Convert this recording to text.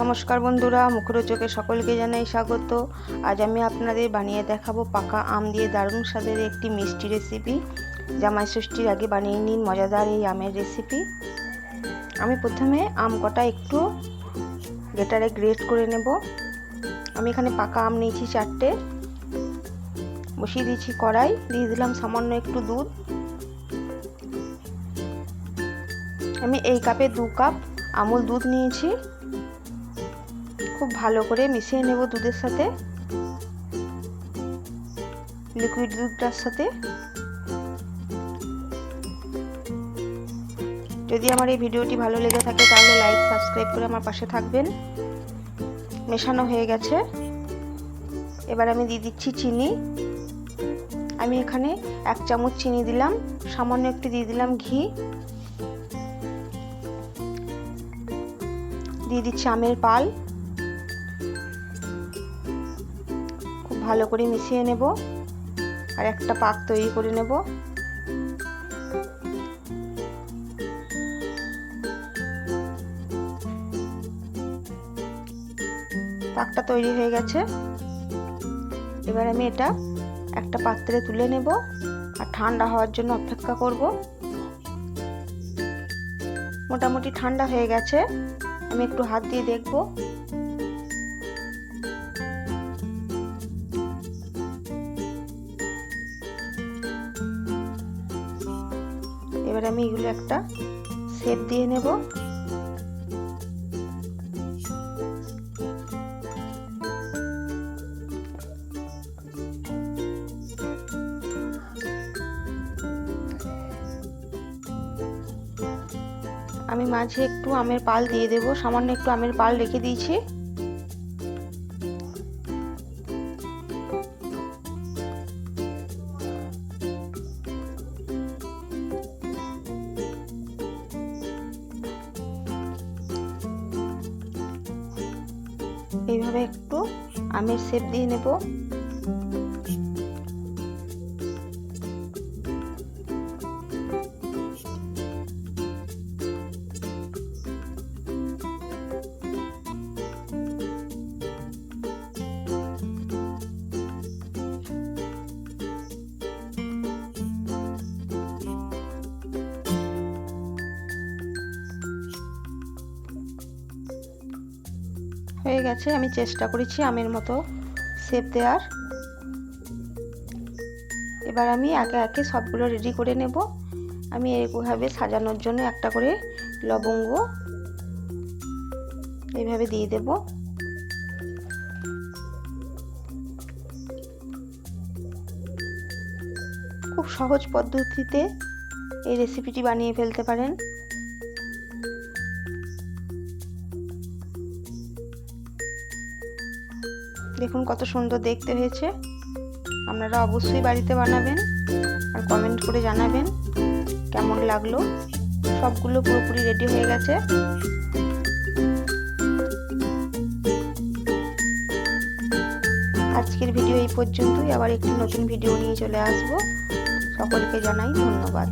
নমস্কার বন্ধুরা মুখরোচকে সকলকে জানাই স্বাগত। আজ আমি আপনাদের বানিয়ে দেখাবো পাকা আম দিয়ে দারুণ স্বাদের একটি মিষ্টি রেসিপি জামাই ষষ্ঠীর আগে বানিয়ে নিন মজাদার এই আমের রেসিপি আমি প্রথমে আম কটা একটু গেটারে গ্রেট করে নেব। আমি এখানে পাকা আম নিয়েছি চারটে। বসিয়ে দিয়েছি কড়াই, দিয়ে দিলাম সামান্য একটু দুধ। আমি এই কাপে দু কাপ আমুল দুধ নিয়েছি। খুব ভালো করে মিশিয়ে নেব দুধের সাথে লিকুইড দুধটার সাথে। যদি আমার এই ভিডিওটি ভালো লেগে থাকে তাহলে লাইক সাবস্ক্রাইব করে আমার পাশে থাকবেন। মেশানো হয়ে গেছে। এবার আমি দিয়ে দিচ্ছি চিনি। আমি এখানে এক চামচ চিনি দিলাম, সামান্য একটু দিয়ে দিলাম ঘি। দিয়ে দিচ্ছি আমের পাল। ভালো করে মিশিয়ে নেব আর একটা পাক তৈরি করে নেব। পাকটা তৈরি হয়ে গেছে। এবার আমি এটা একটা পাত্রে তুলে নেব আর ঠান্ডা হওয়ার জন্য অপেক্ষা করব। মোটামুটি ঠান্ডা হয়ে গেছে। আমি একটু হাত দিয়ে দেখব। এবার আমি এগুলো একটা শেপ দিয়ে নেব। আমি মাঝে একটু আমের পাল দিয়ে দেব, সামান্য একটু আমের পাল রেখে দিয়েছি। এইভাবে একটু আমের শেপ দিয়ে নেব। হয়ে গেছে, আমি চেষ্টা করেছি আমের মতো শেপ দেওয়ার। এবার আমি একে একে সবগুলো রেডি করে নেব। আমি এরকমভাবে সাজানোর জন্য একটা করে লবঙ্গ এইভাবে দিয়ে দেব। খুব সহজ পদ্ধতিতে এই রেসিপিটি বানিয়ে ফেলতে পারেন। দেখুন কত সুন্দর দেখতে হয়েছে। আপনারা অবশ্যই বাড়িতে বানাবেন আর কমেন্ট করে জানাবেন কেমন লাগল। সবগুলো পুরোপুরি রেডি হয়ে গেছে। আজকের ভিডিও এই পর্যন্তই। আবার একটি নতুন ভিডিও নিয়ে চলে আসব। সকলকে জানাই ধন্যবাদ।